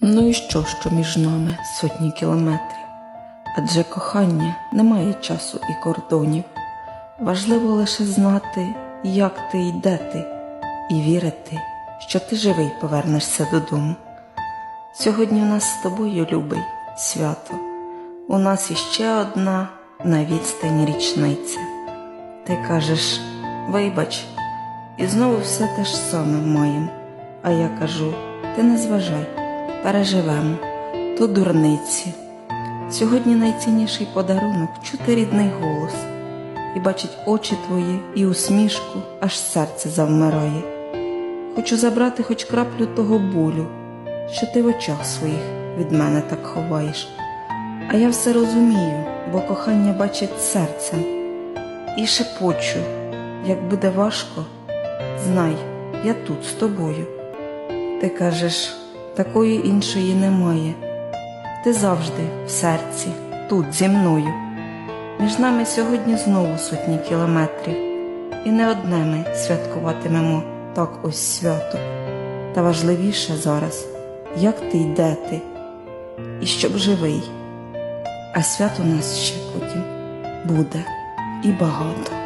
Ну і що, що між нами сотні кілометрів? Адже кохання не має часу і кордонів. Важливо лише знати, як ти і де ти, і вірити, що ти живий повернешся додому. Сьогодні в нас з тобою, любий, свято. У нас іще одна на відстані річниця. Ти кажеш, вибач, і знову все те ж саме маєм. А я кажу, ти не зважай, переживемо, то дурниці. Сьогодні найцінніший подарунок чути рідний голос, і бачить очі твої і усмішку, аж серце завмирає. Хочу забрати хоч краплю того болю, що ти в очах своїх від мене так ховаєш. А я все розумію, бо кохання бачить серцем. І шепочу, як буде важко, знай, я тут з тобою. Ти кажеш, такої іншої немає. Ти завжди в серці, тут зі мною. Між нами сьогодні знову сотні кілометрів, і не одне ми святкуватимемо так ось свято. Та важливіше зараз, як ти йде ти, і щоб живий. А свят у нас ще потім буде і багато.